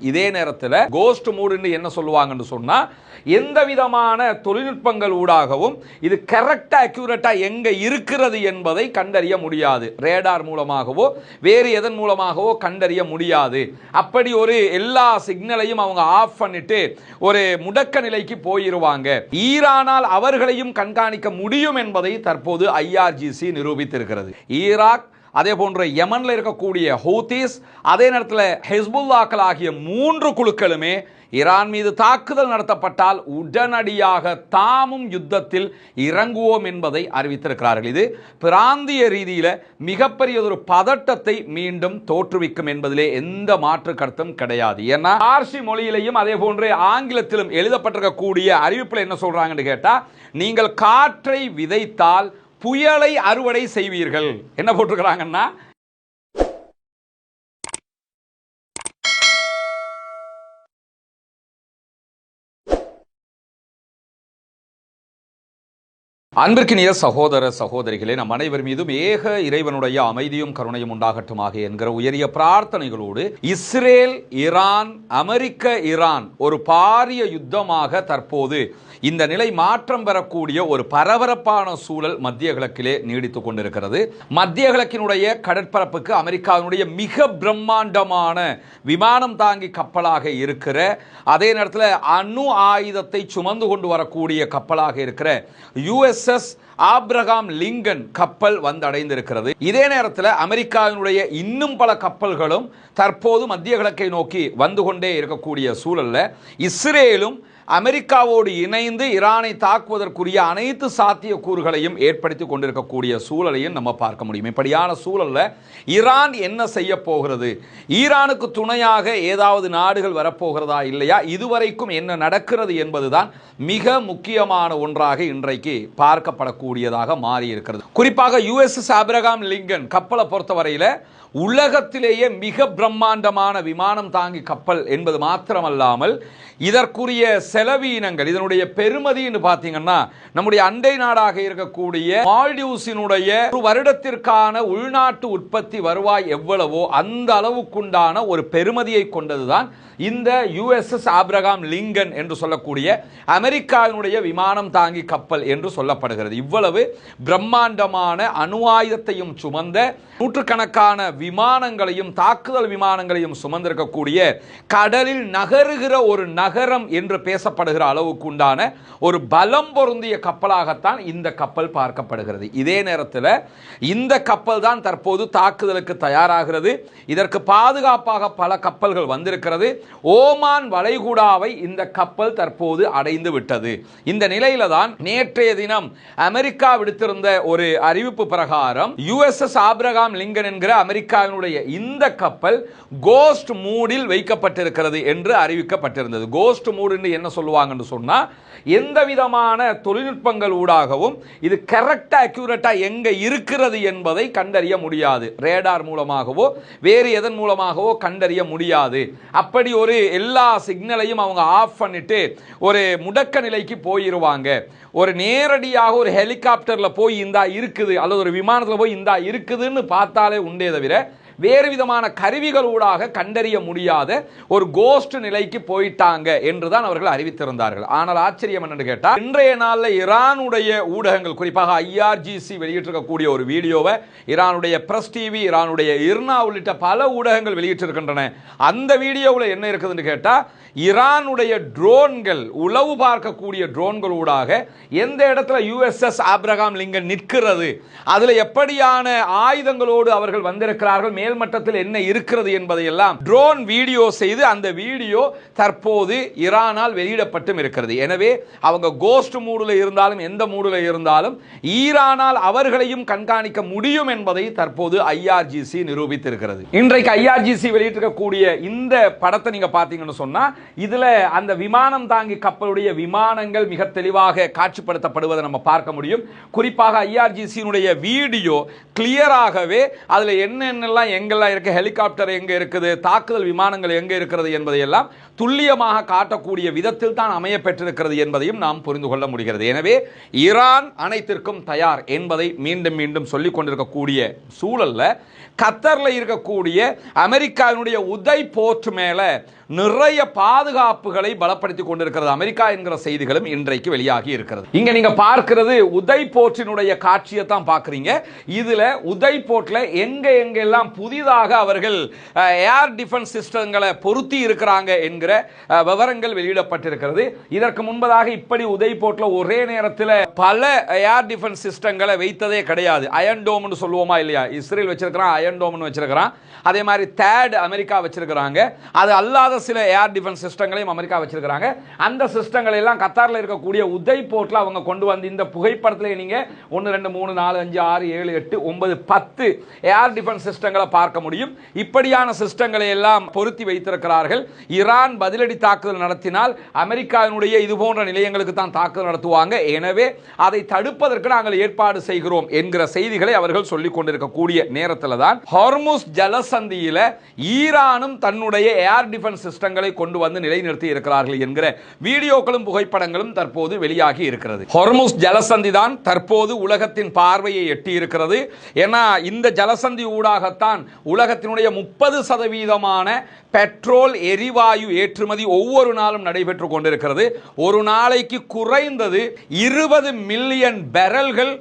இதே நேரத்தில் கோஸ்ட் மூடுன்னு என்ன சொல்லுவாங்கன்னு சொன்னால் எந்த விதமான தொழில்நுட்பங்கள் ஊடாகவும் இது கரெக்டாக அக்யூரேட்டாக எங்கே இருக்கிறது என்பதை கண்டறிய முடியாது. ரேடார் மூலமாகவோ வேறு எதன் மூலமாகவோ கண்டறிய முடியாது. அப்படி ஒரு எல்லா சிக்னலையும் அவங்க ஆஃப் பண்ணிட்டு ஒரு முடக்க நிலைக்கு போயிடுவாங்க ஈரானால் அவர்களையும் கண்காணிக்க முடியும் என்பதை தற்போது ஐஆர்ஜிசி நிரூபித்திருக்கிறது. ஈராக் அதே போன்று யமனில் இருக்கக்கூடிய ஹூத்திஸ் அதே நேரத்தில் ஹெஸ்புல்லாக்கள் ஆகிய மூன்று குழுக்களுமே ஈரான் மீது தாக்குதல் நடத்தப்பட்டால் உடனடியாக தாமும் யுத்தத்தில் இறங்குவோம் என்பதை அறிவித்திருக்கிறார்கள். இது பிராந்திய ரீதியில் மிகப்பெரிய ஒரு பதட்டத்தை மீண்டும் தோற்றுவிக்கும் என்பதிலே எந்த மாற்று கருத்தும் கிடையாது. ஏன்னா பார்சி மொழியிலையும் அதே போன்று ஆங்கிலத்திலும் எழுதப்பட்டிருக்கக்கூடிய அறிவிப்பில் என்ன சொல்றாங்கன்னு கேட்டால் நீங்கள் காற்றை விதைத்தால் புயலை அறுவடை செய்வீர்கள். என்ன போட்டிருக்கிறாங்கன்னா அன்பிற்கினிய சகோதர சகோதரிகளே நம் அனைவர் மீதும் ஏக இறைவனுடைய அமைதியும் கருணையும் உண்டாகட்டுமாக என்கிற உயரிய பிரார்த்தனைகளோடு இஸ்ரேல் ஈரான் அமெரிக்க ஈரான் ஒரு பாரிய யுத்தமாக தற்போது இந்த நிலை மாற்றம் பெறக்கூடிய ஒரு பரபரப்பான சூழல் மத்திய கிழக்கிலே நீடித்துக் கொண்டிருக்கிறது. மத்திய கிழக்கினுடைய கடற்பரப்புக்கு அமெரிக்காவினுடைய மிக பிரம்மாண்டமான விமானம் தாங்கி கப்பலாக இருக்கிற அதே நேரத்தில் அணு ஆயுதத்தை சுமந்து கொண்டு வரக்கூடிய கப்பலாக இருக்கிற யுஎஸ்எஸ் ஆப்ரகாம் லிங்கன் கப்பல் வந்தடைந்திருக்கிறது. இதே நேரத்தில் அமெரிக்காவினுடைய இன்னும் பல கப்பல்களும் தற்போது மத்திய கிழக்கை நோக்கி வந்து கொண்டே இருக்கக்கூடிய சூழல்ல இஸ்ரேலும் அமெரிக்காவோடு இணைந்து ஈரானை தாக்குவதற்குரிய அனைத்து சாத்தியக்கூறுகளையும் ஏற்படுத்தி கொண்டிருக்கக்கூடிய சூழலையும் நம்ம பார்க்க முடியும். இப்படியான சூழல்ல ஈரான் என்ன செய்ய போகிறது? ஈரானுக்கு துணையாக ஏதாவது நாடுகள் வரப்போகிறதா இல்லையா? இதுவரைக்கும் என்ன நடக்கிறது என்பதுதான் மிக முக்கியமான ஒன்றாக இன்றைக்கு பார்க்கப்படக்கூடியதாக மாறி இருக்கிறது குறிப்பாக யுஎஸ்எஸ் ஆபிரகாம் லிங்கன் கப்பலை பொறுத்தவரையில உலகத்திலேயே மிக பிரம்மாண்டமான விமானம் தாங்கி கப்பல் என்பது மாத்திரமல்லாமல் இதற்குரிய செலவீனங்கள் இதனுடைய பெருமதின்னு பார்த்தீங்கன்னா நம்முடைய அண்டை நாடாக இருக்கக்கூடிய மால்டிவ்ஸினுடைய ஒரு வருடத்திற்கான உள்நாட்டு உற்பத்தி வருவாய் எவ்வளவோ அந்த அளவுக்குண்டான ஒரு பெருமதியை கொண்டதுதான் இந்த யுஎஸ்எஸ் ஆப்ரகாம் லிங்கன் என்று சொல்லக்கூடிய அமெரிக்காவினுடைய விமானம் தாங்கி கப்பல் என்று சொல்லப்படுகிறது. இவ்வளவு பிரம்மாண்டமான அணு ஆயுதத்தையும் சுமந்த நூற்றுக்கணக்கான விமானங்களையும் தாக்குதல் விமானங்களையும் சுமந்திருக்கக்கூடிய கடலில் நகருகிற ஒரு நகரம் என்று பேச பேசப்படுகிற அளவுக்கு உண்டான ஒரு பலம் பொருந்திய கப்பலாகத்தான் இந்த கப்பல் பார்க்கப்படுகிறது. இதே நேரத்தில் இந்த கப்பல் தான் தற்போது தாக்குதலுக்கு தயாராகிறது. இதற்கு பாதுகாப்பாக பல கப்பல்கள் வந்திருக்கிறது. ஓமான் வளைகுடாவை இந்த கப்பல் தற்போது அடைந்து விட்டது. இந்த நிலையில தான் நேற்றைய தினம் அமெரிக்கா விடுத்திருந்த ஒரு அறிவிப்பு பிரகாரம் யுஎஸ்எஸ் ஆப்ரகாம் லிங்கன் என்கிற அமெரிக்காவினுடைய இந்த கப்பல் கோஸ்ட் மூடில் வைக்கப்பட்டிருக்கிறது என்று அறிவிக்கப்பட்டிருந்தது. கோஸ்ட் மூடுன்னு என்ன சொல்லுவாங்கன்னு சொன்னால் எந்த விதமான தொழில்நுட்பங்கள் ஊடாகவும் இது கரெக்டாக அக்யூரேட்டாக எங்கே இருக்கிறது என்பதை கண்டறிய முடியாது. ரேடார் மூலமாகவோ வேறு எதன் மூலமாகவோ கண்டறிய முடியாது. அப்படி ஒரு எல்லா சிக்னலையும் அவங்க ஆஃப் பண்ணிட்டு ஒரு முடக்க நிலைக்கு போயிடுவாங்க ஒரு நேரடியாக ஒரு ஹெலிகாப்டரில் போய் இந்தா இருக்குது அல்லது ஒரு விமானத்தில் போய் இந்தா இருக்குதுன்னு பார்த்தாலே உண்டே தவிர வேறு விதமான கருவிகளூடாக கண்டறிய முடியாத ஒரு கோஸ்ட் நிலைக்கு போயிட்டாங்க என்றுதான் அவர்கள் அறிவித்திருந்தார்கள். ஆனால் ஆச்சரியம் என்னன்னு கேட்டால் இன்றைய நாளில் ஈரானுடைய ஊடகங்கள் குறிப்பாக ஐஆர்ஜிசி வெளியிட்டிருக்கக்கூடிய ஒரு வீடியோவை ஈரானுடைய பிரஸ் டிவி ஈரானுடைய இர்னா உள்ளிட்ட பல ஊடகங்கள் வெளியிட்டிருக்கின்றன. அந்த வீடியோவில் என்ன இருக்குதுன்னு கேட்டால் ஈரானுடைய ட்ரோன்கள் உளவு பார்க்கக்கூடிய ட்ரோன்கள் ஊடாக எந்த இடத்துல யுஎஸ்எஸ் ஆப்ரகாம் லிங்கன் நிற்கிறது அதில் எப்படியான ஆயுதங்களோடு அவர்கள் வந்திருக்கிறார்கள் மேல்மட்டத்தில் என்ன இருக்கிறது என்பதையெல்லாம் ட்ரோன் வீடியோ செய்து அந்த வீடியோ தற்போது ஈரானால் வெளியிடப்பட்டும் இருக்கிறது. எனவே அவங்க கோஸ்ட் மூடுல இருந்தாலும் எந்த மூடில் இருந்தாலும் ஈரானால் அவர்களையும் கண்காணிக்க முடியும் என்பதை தற்போது ஐஆர்ஜிசி நிரூபித்திருக்கிறது. இன்றைக்கு ஐஆர்ஜிசி வெளியிட்டிருக்கக்கூடிய இந்த படத்தை நீங்க பார்த்தீங்கன்னு சொன்னா இதுல அந்த விமானம் தாங்கி கப்பலுடைய விமானங்கள் மிக தெளிவாக காட்சிப்படுத்தப்படுவதை நம்ம பார்க்க முடியும். குறிப்பாக ஐஆர்ஜிசியினுடைய வீடியோ கிளியராகவே அதுல என்னென்னலாம் எங்கெல்லாம் இருக்குது ஹெலிகாப்டர் எங்கே இருக்குது? தாக்குதல் விமானங்கள் எங்கே இருக்கிறது என்பதையெல்லாம் துல்லியமாக காட்டக்கூடிய விதத்தில் தான் அமைய பெற்றிருக்கிறது என்பதையும் நாம் புரிந்து கொள்ள முடிகிறது. எனவே ஈரான் அனைத்திற்கும் தயார் என்பதை மீண்டும் மீண்டும் சொல்லிக் கொண்டிருக்கக்கூடிய சூழல்ல கத்தரில் இருக்கக்கூடிய அமெரிக்காவினுடைய உதை போர்ட் மேலே நிறைய பாதுகாப்புகளை பலப்படுத்தி கொண்டிருக்கிறது. அமெரிக்கா என்கிற செய்திகளும் இன்றைக்கு வெளியாகி இருக்கிறது. இங்க நீங்க பார்க்கிறது உதய் போர்ட்டினுடைய காட்சியை தான் பார்க்குறீங்க. இதுல உதய் போர்ட்ல எங்க எங்கெல்லாம் புதிதாக அவர்கள் ஏர் டிஃபென்ஸ் சிஸ்டங்களை பொருத்தி இருக்கிறாங்க என்கிற விவரங்கள் வெளியிடப்பட்டிருக்கிறது. இதற்கு முன்பதாக இப்படி உதய் போர்ட்ல ஒரே நேரத்தில் பல ஏர் டிஃபென்ஸ் சிஸ்டங்களை வைத்ததே கிடையாது. அயன் டோம்னு சொல்லுவோமா இல்லையா? இஸ்ரேல் வச்சிருக்கிறான் அயன் டோம்னு வச்சிருக்கிறான். அதே மாதிரி தேட் அமெரிக்கா வச்சிருக்கிறாங்க. அது அல்லாத சில ஏர் டிஃபென்ஸ் சிஸ்டங்களையும் அமெரிக்கா வச்சிருக்கிறாங்க. அந்த சிஸ்டங்களை எல்லாம் கத்தாரில் இருக்கக்கூடிய உதய் போர்ட்ல அவங்க கொண்டு வந்து இந்த புகைப்படத்தில் நீங்கள் ஒன்று ரெண்டு மூணு நாலு அஞ்சு ஆறு ஏழு எட்டு ஒன்பது பத்து ஏர் டிஃபென்ஸ் சிஸ்டங்களை பார்க்க முடியும். இப்படியான சிஸ்டங்களை எல்லாம் பொருத்தி வைத்திருக்கிறார்கள். ஈரான் பதிலடி தாக்குதல் நடத்தினால் அமெரிக்காவினுடைய இது போன்ற நிலையங்களுக்கு தான் தாக்குதல் நடத்துவாங்க. எனவே அதை தடுப்பதற்கு நாங்கள் ஏற்பாடு செய்கிறோம் என்கிற செய்திகளை அவர்கள் சொல்லிக் கொண்டிருக்கக்கூடிய நேரத்தில் தான் ஹார்முஸ் ஜலசந்தியில் ஈரானும் தன்னுடைய ஏர் டிஃபென்ஸ் சிஸ்டங்களை கொண்டு வந்து நிலைநிறுத்தி இருக்கிறார்கள் என்கிற வீடியோக்களும் புகைப்படங்களும் தற்போது வெளியாகி இருக்கிறது. ஹொர்முஸ் ஜலசந்தி தான் தற்போது உலகத்தின் பார்வையை எட்டி இருக்கிறது ஏன்னா இந்த ஜலசந்தி ஊடாகத்தான் உலகத்தினுடைய முப்பது சதவீதமான பெட்ரோல் எரிவாயு ஏற்றுமதி ஒவ்வொரு நாளும் நடைபெற்று கொண்டிருக்கிறது. ஒரு நாளைக்கு குறைந்தது இருபது மில்லியன் பெரல்கள்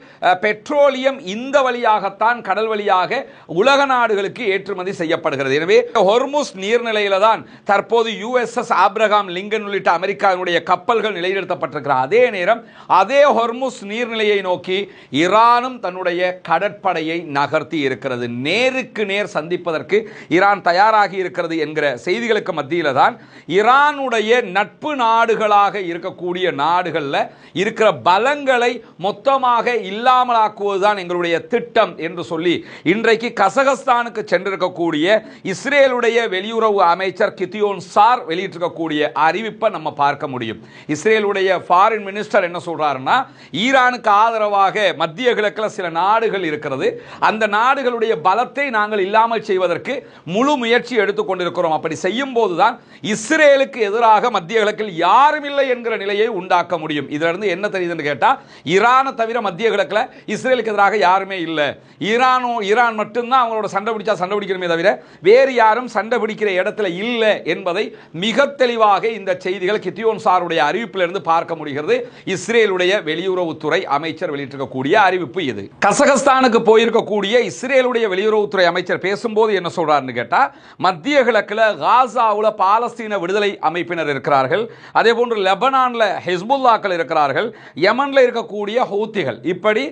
பெட்ரோலியம் இந்த வழியாகத்தான் கடல் வழியாக உலக நாடுகளுக்கு ஏற்றுமதி செய்யப்படுகிறது. எனவே ஹொர்முஸ் நீர்நிலையில தான் தற்போது யுஎஸ்எஸ் ஆப்ரஹாம் லிங்கன் உள்ளிட்ட அமெரிக்காவினுடைய கப்பல்கள் நிலைநிறுத்தப்பட்டிருக்கிற அதே நேரம் அதே ஹொர்முஸ் நீர்நிலையை நோக்கி ஈரானும் தன்னுடைய கடற்படையை நகர்த்தி இருக்கிறது. நேருக்கு நேர் சந்திப்பதற்கு ஈரான் தயாராகி இருக்கிறது என்கிற செய்திகளுக்கு மத்தியில் தான் ஈரானுடைய நட்பு நாடுகளாக இருக்கக்கூடிய நாடுகளில் இருக்கிற பலங்களை மொத்தமாக இல்லாமலாக்குவதுதான் எங்களுடைய திட்டம் என்று சொல்லி இன்றைக்கு கசகஸ்தானுக்கு சென்றிருக்கக்கூடிய இஸ்ரேலுடைய வெளியுறவு அமைச்சர் கித்தி சியோன் சார் வெளியிட்டிருக்கக்கூடிய அறிவிப்பை நம்ம பார்க்க முடியும். இஸ்ரேலுடைய ஃபாரின் மினிஸ்டர் என்ன சொல்கிறாருன்னா ஈரானுக்கு ஆதரவாக மத்திய கிழக்கில் சில நாடுகள் இருக்கிறது. அந்த நாடுகளுடைய பலத்தை நாங்கள் இல்லாமல் செய்வதற்கு முழு முயற்சி எடுத்துக் கொண்டிருக்கிறோம். அப்படி செய்யும் போதுதான் இஸ்ரேலுக்கு எதிராக மத்திய கிழக்கில் யாரும் இல்லை என்கிற நிலையை உண்டாக்க முடியும். இதுல இருந்து என்ன தெரியுதுன்னு கேட்டால் ஈரானை தவிர மத்திய கிழக்கில் இஸ்ரேலுக்கு எதிராக யாருமே இல்லை. ஈரானும் ஈரான் மட்டும்தான் அவங்களோட சண்டை பிடிச்சா சண்டை பிடிக்கணுமே தவிர வேறு யாரும் சண்டை பிடிக்கிற இடத்துல இல்லை என்பதை மிக தெளிவாக இந்த செய்திகள் கித்தியோன் சாருடைய அறிவிப்பிலிருந்து பார்க்க முடிகிறது. இஸ்ரேலுடைய வெளியுறவுத்துறை அமைச்சர் வெளியிட்டிருக்கக்கூடிய அறிவிப்பு இது. கசகஸ்தானுக்கு போயிருக்கக்கூடிய இஸ்ரேலுடைய வெளியுறவுத்துறை அமைச்சர் பேசும்போது என்ன சொல்றாருன்னு கேட்டா மத்திய கிழக்கில் காசாவில் பாலஸ்தீன விடுதலை அமைப்பினர் இருக்கிறார்கள். அதே போன்று லெபனானில் ஹெஸ்புல்லாக்கள் இருக்கிறார்கள். யமனில் இருக்கக்கூடிய ஹூத்திகள் இப்படி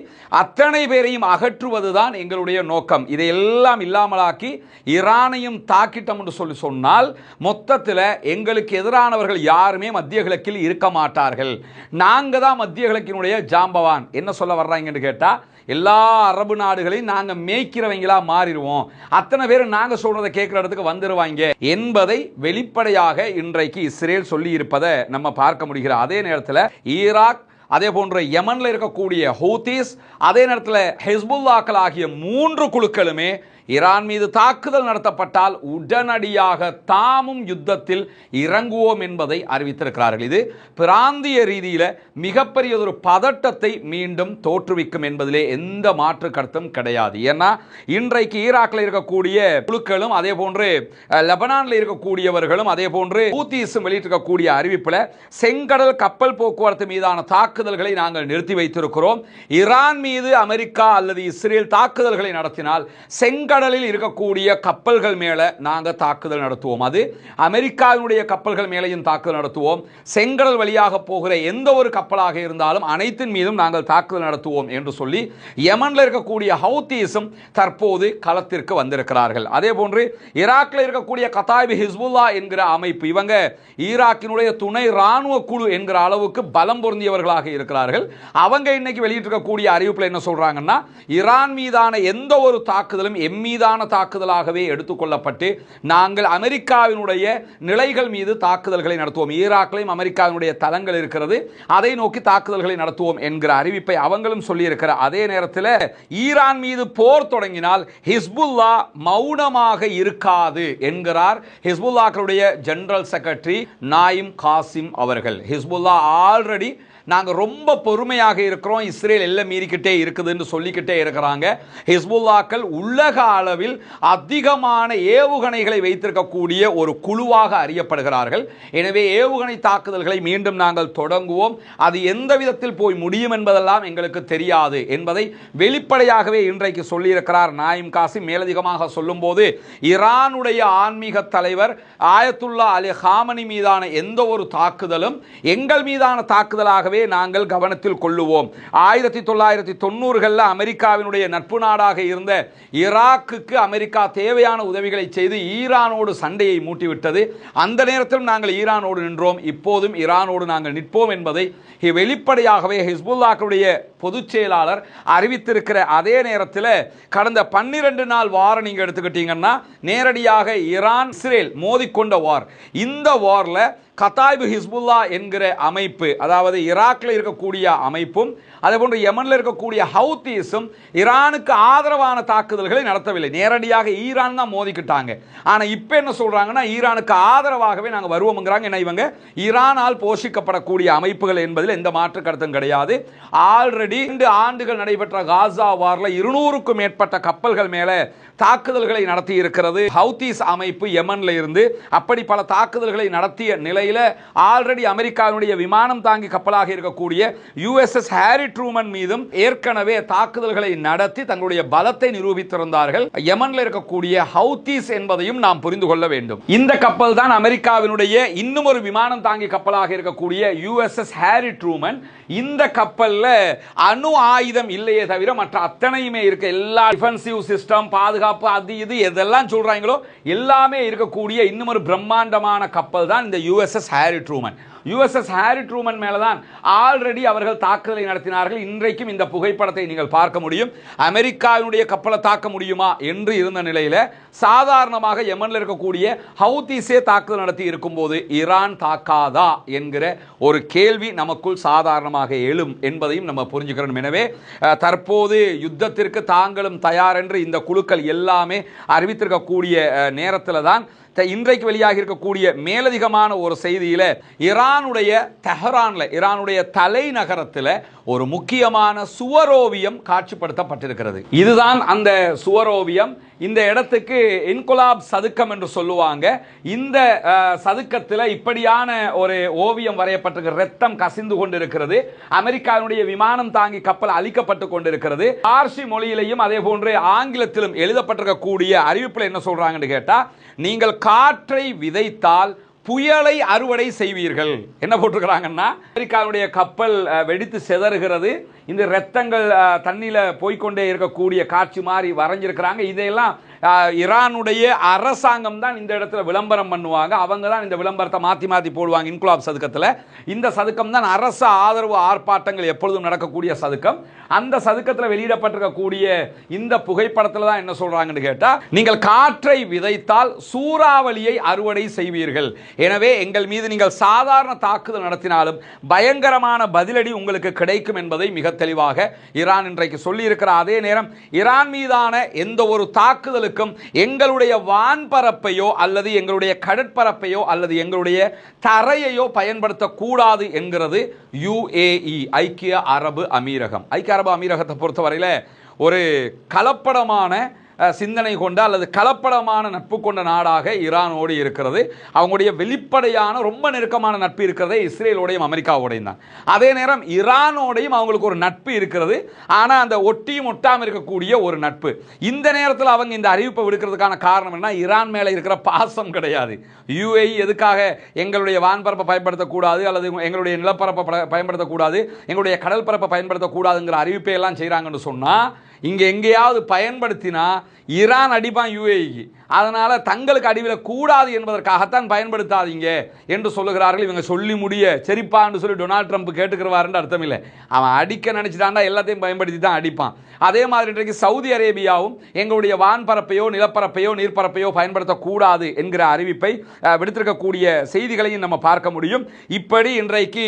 அத்தனை பேரையும் அகற்றுவதுதான் எங்களுடைய நோக்கம். இதையெல்லாம் இல்லாமலாக்கி ஈரானையும் தாக்கிட்டோம் என்று சொல்லி சொன்னால் மொத்தத்தில் எங்களுக்கு எதிரானவர்கள் யாருமே மத்திய கிழக்கில் இருக்க மாட்டார்கள். நாங்கள் தான் மத்திய கிழக்கினுடைய ஜாம்பவான். என்ன சொல்ல வர்றாங்கன்னு கேட்டால் எல்லா அரபு நாடுகளையும் நாங்கள் மேய்க்கிறவங்களா மாறிடுவோம். அத்தனை பேர் நாங்கள் சொல்றதை கேட்குற இடத்துக்கு வந்துடுவாங்க என்பதை வெளிப்படையாக இன்றைக்கு இஸ்ரேல் சொல்லி இருப்பதை நம்ம பார்க்க முடிகிற அதே நேரத்தில் ஈராக் அதே போன்ற யமனில் இருக்கக்கூடிய ஹூத்திஸ் அதே நேரத்தில் ஹெஸ்புல்லாக்கள் ஆகிய மூன்று குழுக்களுமே ஈரான் மீது தாக்குதல் நடத்தப்பட்டால் உடனடியாக தாமும் யுத்தத்தில் இறங்குவோம் என்பதை அறிவித்திருக்கிறார்கள். இது பிராந்திய ரீதியில் மிகப்பெரிய ஒரு பதட்டத்தை மீண்டும் தோற்றுவிக்கும் என்பதிலே எந்த மாற்று கருத்தும் கிடையாது. ஏன்னா இன்றைக்கு ஈராக்கில் இருக்கக்கூடிய குழுக்களும் அதே போன்று லெபனானில் இருக்கக்கூடியவர்களும் அதே போன்று ஊத்தீசும் வெளியிட்டிருக்கக்கூடிய அறிவிப்பில் செங்கடல் கப்பல் போக்குவரத்து மீதான தாக்குதல்களை நாங்கள் நிறுத்தி வைத்திருக்கிறோம். ஈரான் மீது அமெரிக்கா அல்லது இஸ்ரேல் தாக்குதல்களை நடத்தினால் செங்கடலில் இருக்கக்கூடிய கப்பல்கள் மேலே நாங்கள் தாக்குதல் நடத்துவோம். அது அமெரிக்காவினுடைய கப்பல்கள் மேலேயும் தாக்குதல் நடத்துவோம். செங்கடல் வழியாக போகிற எந்த ஒரு கப்பலாக இருந்தாலும் அனைத்தின் மீதும் நாங்கள் தாக்குதல் நடத்துவோம் என்று சொல்லி யமனில் இருக்கக்கூடிய ஹவுத்தீஸும் தற்போது களத்திற்கு வந்திருக்கிறார்கள். அதே போன்று ஈராக்கில் இருக்கக்கூடிய கத்தாய்பி ஹிஸ்புல்லா என்கிற அமைப்பு இவங்க ஈராக்கினுடைய துணை இராணுவ குழு என்கிற அளவுக்கு பலம் பொருந்தியவர்களாக இருக்கிறார்கள். அவங்க இன்னைக்கு வெளியிட்டிருக்கக்கூடிய அறிவிப்பில் என்ன சொல்றாங்கன்னா ஈரான் மீதான எந்த ஒரு தாக்குதலும் எம் மீதான தாக்குதலாகவே எடுத்துக்கொள்ளப்பட்டு நாங்கள் அமெரிக்காவினுடைய நிலைகள் மீது தாக்குதல்களை நடத்துவோம். ஈராக்லையும் அமெரிக்காவினுடைய தளங்கள் இருக்கிறது. அதை நோக்கி தாக்குதல்களை நடத்துவோம் என்கிற அறிவிப்பை அவங்களும் சொல்லியிருக்கிற அதே நேரத்தில் ஈரான் மீது போர் தொடங்கினால் ஹிஸ்புல்லா மௌனமாக இருக்காது என்கிறார் ஹிஸ்புல்லாக்களுடைய ஜெனரல் செக்ரட்டரி நாயிம் காசிம் அவர்கள். ஹிஸ்புல்லா ஆல்ரெடி நாங்கள் ரொம்ப பொறுமையாக இருக்கிறோம். இஸ்ரேல் எல்லாம் மீறிக்கிட்டே இருக்குதுன்னு சொல்லிக்கிட்டே இருக்கிறாங்க. ஹிஸ்புல்லாக்கள் உலக அளவில் அதிகமான ஏவுகணைகளை வைத்திருக்கக்கூடிய ஒரு குழுவாக அறியப்படுகிறார்கள். எனவே ஏவுகணை தாக்குதல்களை மீண்டும் நாங்கள் தொடங்குவோம். அது எந்த விதத்தில் போய் முடியும் என்பதெல்லாம் எங்களுக்கு தெரியாது என்பதை வெளிப்படையாகவே இன்றைக்கு சொல்லியிருக்கிறார் நாயிம் காசிம். மேலதிகமாக சொல்லும்போது ஈரானுடைய ஆன்மீக தலைவர் ஆயத்துல்லா அலி ஹாமனி மீதான எந்த ஒரு தாக்குதலும் எங்கள் மீதான தாக்குதலாகவே நாங்கள் கவனத்தில் கொள்ளுவோம். ஆயிரத்தி தொள்ளாயிரத்தி தொண்ணூறுகளில் அமெரிக்காவினுடைய நட்பு நாடாக இருந்த ஈராக்குக்கு அமெரிக்கா தேவையான உதவிகளை செய்து ஈரானோடு சண்டையை மூட்டிவிட்டது. அந்த நேரத்திலும் நாங்கள் ஈரானோடு நின்றோம். இப்போதும் ஈரானோடு நாங்கள் நிற்போம் என்பதை வெளிப்படையாகவே ஹிஸ்புல்லாக்களுடைய பொதுச் செயலாளர் அறிவித்திருக்கிற அதே நேரத்தில் கடந்த பன்னிரண்டு நாள் வாரம் நீங்கள் எடுத்துக்கிட்டீங்கன்னா நேரடியாக ஈரான் இஸ்ரேல் மோதிக்கொண்ட வார். இந்த வாரில் கத்தாய்பு ஹிஸ்புல்லா என்கிற அமைப்பு அதாவது ஈராக்கில் இருக்கக்கூடிய அமைப்பும் அதேபோன்று யமனில் இருக்கக்கூடிய ஹவுத்தீஸும் ஈரானுக்கு ஆதரவான தாக்குதல்களை நடத்தவில்லை. நேரடியாக ஈரான் தான் மோதிக்கிட்டாங்க. ஆனால் இப்போ என்ன சொல்கிறாங்கன்னா ஈரானுக்கு ஆதரவாகவே நாங்கள் வருவோம்ங்கிறாங்க. என்ன இவங்க? ஈரானால் போஷிக்கப்படக்கூடிய அமைப்புகள் என்பதில் எந்த மாற்று கருத்தும் கிடையாது. ஆல்ரெடி ரெண்டு ஆண்டுகள் நடைபெற்ற காசா வாரில் இருநூறுக்கும் மேற்பட்ட கப்பல்கள் மேலே தாக்குதல்களை நடத்தி இருக்கிறது ஹவுத்தீஸ் அமைப்பு யமனில் இருந்து அப்படி பல தாக்குதல்களை நடத்திய நிலை நிலையில் ஆல்ரெடி அமெரிக்காவினுடைய விமானம் தாங்கி கப்பலாக இருக்கக்கூடிய யுஎஸ்எஸ் ஹாரி ட்ரூமன் மீதும் ஏற்கனவே தாக்குதல்களை நடத்தி தங்களுடைய பலத்தை நிரூபித்திருந்தார்கள். யமன்ல இருக்கக்கூடிய ஹவுத்தீஸ் என்பதையும் நாம் புரிந்து கொள்ள வேண்டும். இந்த கப்பல் தான் அமெரிக்காவினுடைய இன்னும் ஒரு விமானம் தாங்கி கப்பலாக இருக்கக்கூடிய யுஎஸ்எஸ் ஹாரி ட்ரூமன் இந்த கப்பல்ல அணு ஆயுதம் இல்லையே தவிர மற்ற அத்தனையுமே இருக்க. எல்லா டிஃபென்சிவ் சிஸ்டம் பாதுகாப்பு அது இது எதெல்லாம் சொல்றாங்களோ எல்லாமே இருக்கக்கூடிய இன்னும் ஒரு பிரம்மாண்டமான கப்பல் தான் இந்த USS Harry Truman USS Harry Truman மேலே தான் ஆல்ரெடி அவர்கள் தாக்குதலை நடத்தினார்கள். இன்றைக்கும் இந்த புகைப்படத்தை நீங்கள் பார்க்க முடியும். அமெரிக்காவினுடைய கப்பலை தாக்க முடியுமா என்று இருந்த நிலையில் சாதாரணமாக எமனில் இருக்கக்கூடிய ஹவுதீஸே தாக்குதல் நடத்தி இருக்கும்போது ஈரான் தாக்காதா என்கிற ஒரு கேள்வி நமக்குள் சாதாரணமாக எழும் என்பதையும் நம்ம புரிஞ்சுக்கிறோம். எனவே தற்போது யுத்தத்திற்கு தாங்களும் தயார் என்று இந்த குழுக்கள் எல்லாமே அறிவித்திருக்கக்கூடிய நேரத்தில் தான் இன்றைக்கு வெளியாக இருக்கக்கூடிய மேலதிகமான ஒரு செய்தியில் ஈரானுடைய தெஹரானில் ஈரானுடைய தலைநகரத்தில் ஒரு முக்கியமான சுவரோவியம் காட்சிப்படுத்தப்பட்டிருக்கிறது. இதுதான் அந்த சுவரோவியம் இந்த இடத்துக்கு இன்குலாப் சதுக்கம் என்று சொல்லுவாங்க. இந்த சதுக்கத்தில் இப்படியான ஒரு ஓவியம் வரையப்பட்டிருக்கிற ரத்தம் கசிந்து கொண்டிருக்கிறது. அமெரிக்காவினுடைய விமானம் தாங்கி கப்பல் அழிக்கப்பட்டு கொண்டிருக்கிறது. பார்சி மொழியிலையும் அதே போன்று ஆங்கிலத்திலும் எழுதப்பட்டிருக்கக்கூடிய அறிவிப்பில் என்ன சொல்றாங்கன்னு கேட்டால் நீங்கள் காற்றை விதைத்தால் புயலை அறுவடை செய்வீர்கள். என்ன போட்டிருக்கிறாங்கன்னா அமெரிக்காவுடைய கப்பல் வெடித்து செதறுகிறது. இந்த ரத்தங்கள் தண்ணியில் போய்கொண்டே போய்க்கொண்டே இருக்கக்கூடிய காட்சி மாதிரி வரைஞ்சிருக்கிறாங்க. இதையெல்லாம் ஈரானுடைய அரசாங்கம் தான் இந்த இடத்துல விளம்பரம் பண்ணுவாங்க. அவங்க தான் இந்த விளம்பரத்தை மாற்றி மாற்றி போடுவாங்க இன்குலாப் சதுக்கத்தில். இந்த சதுக்கம் தான் அரசு ஆதரவு ஆர்ப்பாட்டங்கள் எப்பொழுதும் நடக்கக்கூடிய சதுக்கம். அந்த சதுக்கத்தில் வெளியிடப்பட்டிருக்கக்கூடிய இந்த புகைப்படத்தில் தான் என்ன சொல்கிறாங்கன்னு கேட்டால் நீங்கள் காற்றை விதைத்தால் சூறாவளியை அறுவடை செய்வீர்கள். எனவே எங்கள் மீது நீங்கள் சாதாரண தாக்குதல் நடத்தினாலும் பயங்கரமான பதிலடி உங்களுக்கு கிடைக்கும் என்பதை மிக தெளிவாக ஈரான் இன்றைக்கு சொல்லியிருக்கிற அதே நேரம் ஈரான் மீதான எந்த ஒரு எங்களுக்கும் எங்களுடைய வான்பரப்பையோ அல்லது எங்களுடைய கடற்பரப்பையோ அல்லது எங்களுடைய தரையையோ பயன்படுத்தக்கூடாது என்கிறது யுஏஇ ஐக்கிய அரபு அமீரகம். ஐக்கிய அரபு அமீரகத்தை பொறுத்தவரையில் ஒரு கலப்படமான சிந்தனை கொண்ட அல்லது கலப்படமான நட்பு கொண்ட நாடாக ஈரானோடு இருக்கிறது. அவங்களுடைய வெளிப்படையான ரொம்ப நெருக்கமான நட்பு இருக்கிறதே இஸ்ரேலோடையும் அமெரிக்காவோடையும் தான். அதே நேரம் ஈரானோடையும் அவங்களுக்கு ஒரு நட்பு இருக்கிறது. ஆனால் அந்த ஒட்டியும் ஒட்டாமல் இருக்கக்கூடிய ஒரு நட்பு. இந்த நேரத்தில் அவங்க இந்த அறிவிப்பை விடுக்கிறதுக்கான காரணம் என்ன ஈரான் மேலே இருக்கிற பாசம் கிடையாது. யுஏஇ எதுக்காக எங்களுடைய வான்பரப்பை பயன்படுத்தக்கூடாது அல்லது எங்களுடைய நிலப்பரப்பை பயன்படுத்தக்கூடாது எங்களுடைய கடல் பரப்பை பயன்படுத்தக்கூடாதுங்கிற அறிவிப்பை எல்லாம் செய்கிறாங்கன்னு சொன்னால் இங்கே எங்கேயாவது பயன்படுத்தினா ஈரான் அடிப்பான் யூஏஇக்கு. அதனால் தங்களுக்கு அடிவில் கூடாது என்பதற்காகத்தான் பயன்படுத்தாதீங்க என்று சொல்லுகிறார்கள். இவங்க சொல்லி முடிய சரிப்பான்னு சொல்லி டொனால்ட் ட்ரம்ப் கேட்டுக்கிறவாருன்னு அர்த்தம் இல்லை. அவன் அடிக்க நினச்சிட்டாண்டா எல்லாத்தையும் பயன்படுத்தி தான் அடிப்பான். அதே மாதிரி இன்றைக்கு சவுதி அரேபியாவும் எங்களுடைய வான்பரப்பையோ நிலப்பரப்பையோ நீர்ப்பரப்பையோ பயன்படுத்தக்கூடாது என்கிற அறிவிப்பை விடுத்திருக்கக்கூடிய செய்திகளையும் நம்ம பார்க்க முடியும். இப்படி இன்றைக்கு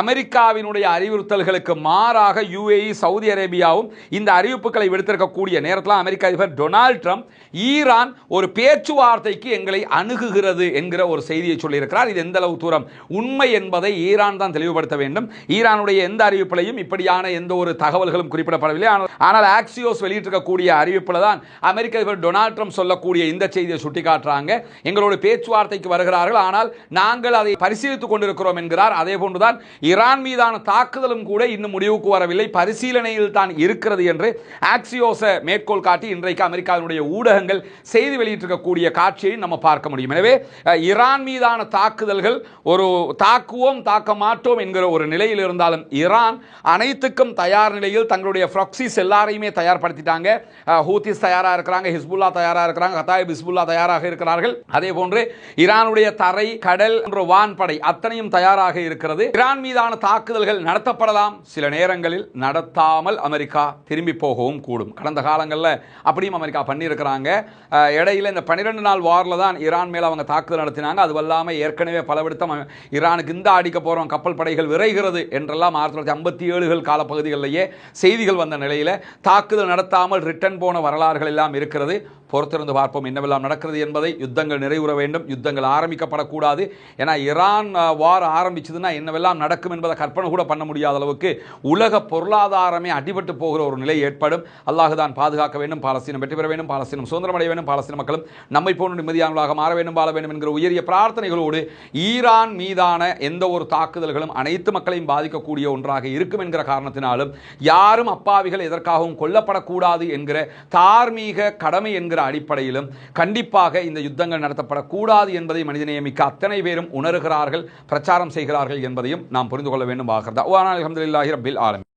அமெரிக்காவினுடைய அறிவுறுத்தல்களுக்கு மாறாக யுஏஇ சவுதி அரேபியாவும் இந்த அறிவிப்புகளை விடுத்திருக்கக்கூடிய நேரத்தில் அமெரிக்க அதிபர் டொனால்ட் ட்ரம்ப் ஈரான் ஒரு பேச்சுவார்த்தைக்கு எங்களை அணுகுகிறது என்கிற ஒரு செய்தியை சொல்லியிருக்கிறார். இது எந்த அளவு தூரம்? உண்மை என்பதை ஈரான் தான் தெளிவுபடுத்த வேண்டும். ஈரானுடைய எந்த அறிவிப்பிலையும் இப்படியான எந்த ஒரு தகவல்களும் குறிப்பிடப்படவில்லை. ஆனால் ஆனால் ஆக்சியோஸ் வெளியிட்டிருக்கக்கூடிய அறிவிப்பில் தான் அமெரிக்க அதிபர் டொனால்ட் ட்ரம்ப் சொல்லக்கூடிய இந்த செய்தியை சுட்டிக்காட்டுறாங்க. எங்களோட பேச்சுவார்த்தைக்கு வருகிறார்கள். ஆனால் நாங்கள் அதை பரிசீலித்துக் கொண்டிருக்கிறோம் என்கிறார். அதே போன்றுதான் ஈரான் மீதான தாக்குதலும் கூட இன்னும் முடிவுக்கு வரவில்லை. பரிசீலனையில் தான் இருக்கிறது என்று ஆக்சியோஸை மேற்கோள் காட்டி இன்றைக்கு அமெரிக்காவினுடைய ஊடகங்கள் செய்தி செய்தி வெளியிட்டிருக்கக்கூடிய காட்சியை நம்ம பார்க்க முடியும். எனவே ஈரான் மீதான தாக்குதல்கள் ஒரு தாக்குவோம் தாக்க மாட்டோம் என்கிற ஒரு நிலையில் இருந்தாலும் ஈரான் அனைத்துக்கும் தயார் நிலையில் தங்களுடைய ஃப்ராக்சிஸ் எல்லாரையுமே தயார்படுத்திட்டாங்க. ஹூத்திஸ் தயாராக இருக்கிறாங்க ஹிஸ்புல்லா தயாராக இருக்கிறாங்க ஹத்தாயிப் ஹிஸ்புல்லா தயாராக இருக்கிறார்கள். அதே போன்று ஈரானுடைய தரை கடல் என்ற வான்படை அத்தனையும் தயாராக இருக்கிறது. ஈரான் மீதான தாக்குதல்கள் நடத்தப்படலாம். சில நேரங்களில் நடத்தாமல் அமெரிக்கா திரும்பி போகவும் கூடும். கடந்த காலங்களில் அப்படியும் அமெரிக்கா பண்ணியிருக்கிறாங்க. இடையில இந்த பன்னிரெண்டு நாள் வாரில் தான் ஈரான் மேலே அவங்க தாக்குதல் நடத்தினாங்க. அது அல்லாமல் ஏற்கனவே பல விடுத்தம் ஈரானுக்கு இந்த அடிக்க போகிறோம் கப்பல் படைகள் விரைகிறது என்றெல்லாம் ஆயிரத்தி தொள்ளாயிரத்தி ஐம்பத்தி ஏழுகள் காலப்பகுதிகளிலேயே செய்திகள் வந்த நிலையில் தாக்குதல் நடத்தாமல் ரிட்டர்ன் போன வரலாறுகள் எல்லாம் இருக்கிறது. பொறுத்திருந்து பார்ப்போம் என்னவெல்லாம் நடக்கிறது என்பதை. யுத்தங்கள் நிறைவுற வேண்டும். யுத்தங்கள் ஆரம்பிக்கப்படக்கூடாது. ஏன்னா ஈரான் வார் ஆரம்பிச்சதுன்னா என்னவெல்லாம் நடக்கும் என்பதை கற்பனை கூட பண்ண முடியாத அளவுக்கு உலக பொருளாதாரமே அடிபட்டு போகிற ஒரு நிலை ஏற்படும். அல்லாஹுதான் பாதுகாக்க வேண்டும். பாலஸ்தீனம் வெற்றி பெற வேண்டும். பாலஸ்தீனம் சுதந்திரம் அடைய வேண்டும். பாலஸ்தீன மக்களும் நம்மை போன்ற நிம்மதியானவர்களாக மாற வேண்டும் வாழ வேண்டும் என்கிற உயரிய பிரார்த்தனைகளோடு ஈரான் மீதான எந்த ஒரு தாக்குதல்களும் அனைத்து மக்களையும் பாதிக்கக்கூடிய ஒன்றாக இருக்கும் என்கிற காரணத்தினாலும் யாரும் அப்பாவிகள் எதற்காகவும் கொல்லப்படக்கூடாது என்கிற தார்மீக கடமை என்கிற அடிப்படையிலும் கண்டிப்பாக இந்த யுத்தங்கள் நடத்தப்படக்கூடாது என்பதை மனிதநேயமிக்க அத்தனை பேரும் உணர்கிறார்கள் பிரச்சாரம் செய்கிறார்கள் என்பதையும் நாம் புரிந்து கொள்ள வேண்டும். ஆகிறதா அலமதுல்லாஹி ரபில் ஆலமி